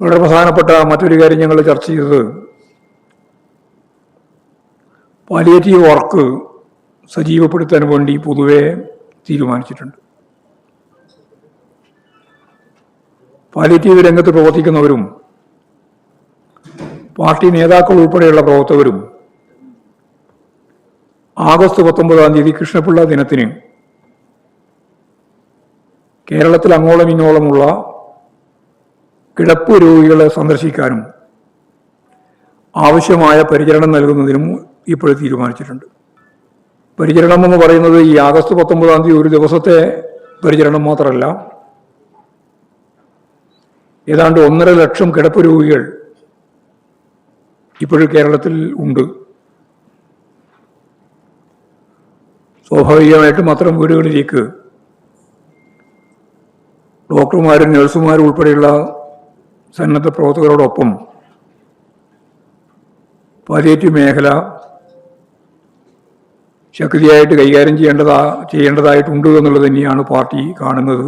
വളരെ പ്രധാനപ്പെട്ട മറ്റൊരു കാര്യം ഞങ്ങൾ ചർച്ച ചെയ്തത് പാലിയേറ്റീവ് വർക്ക് സജീവപ്പെടുത്താൻ വേണ്ടി പൊതുവെ തീരുമാനിച്ചിട്ടുണ്ട്. പാലിയേറ്റീവ് രംഗത്ത് പ്രവർത്തിക്കുന്നവരും പാർട്ടി നേതാക്കൾ ഉൾപ്പെടെയുള്ള പ്രവർത്തകരും ആഗസ്റ്റ് പത്തൊമ്പതാം തീയതി കൃഷ്ണപിള്ള ദിനത്തിന് കേരളത്തിൽ അങ്ങോളം ഇങ്ങോളമുള്ള കിടപ്പ് രോഗികളെ സന്ദർശിക്കാനും ആവശ്യമായ പരിചരണം നൽകുന്നതിനും ഇപ്പോൾ തീരുമാനിച്ചിട്ടുണ്ട്. പരിചരണം എന്ന് പറയുന്നത് ഈ ആഗസ്റ്റ് പത്തൊമ്പതാം തീയതി ഒരു ദിവസത്തെ പരിചരണം മാത്രമല്ല. ഏതാണ്ട് ഒന്നര ലക്ഷം കിടപ്പ് രോഗികൾ ഇപ്പോഴും കേരളത്തിൽ ഉണ്ട്. സ്വാഭാവികമായിട്ടും അത്തരം വീടുകളിലേക്ക് ഡോക്ടർമാരും നഴ്സുമാരും ഉൾപ്പെടെയുള്ള സന്നദ്ധ പ്രവർത്തകരോടൊപ്പം പാലിയേറ്റീവ് മേഖല ശക്തിയായിട്ട് കൈകാര്യം ചെയ്യേണ്ടതാ ചെയ്യേണ്ടതായിട്ടുണ്ട് എന്നുള്ളത് തന്നെയാണ് പാർട്ടി കാണുന്നത്.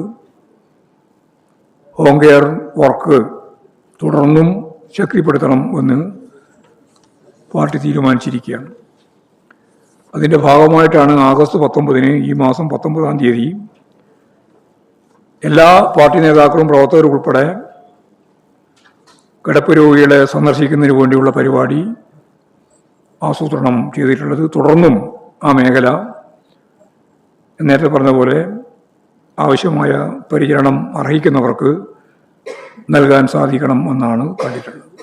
ഹോം കെയർ വർക്ക് തുടർന്നും ശക്തിപ്പെടുത്തണം എന്ന് പാർട്ടി തീരുമാനിച്ചിരിക്കുകയാണ്. അതിന്റെ ഭാഗമായിട്ടാണ് ആഗസ്റ്റ് പത്തൊമ്പതിന് ഈ മാസം പത്തൊമ്പതാം തീയതി എല്ലാ പാർട്ടി നേതാക്കളും പ്രവർത്തകരും ഉൾപ്പെടെ കിടപ്പ് രോഗികളെ സന്ദർശിക്കുന്നതിന് വേണ്ടിയുള്ള പരിപാടി ആസൂത്രണം ചെയ്തിട്ടുള്ളത് തുടർന്നും ആ മേഖല നേരത്തെ പറഞ്ഞ പോലെ ആവശ്യമായ പരിചരണം അർഹിക്കുന്നവർക്ക് നൽകാൻ സാധിക്കണം എന്നാണ് കണ്ടിട്ടുള്ളത്.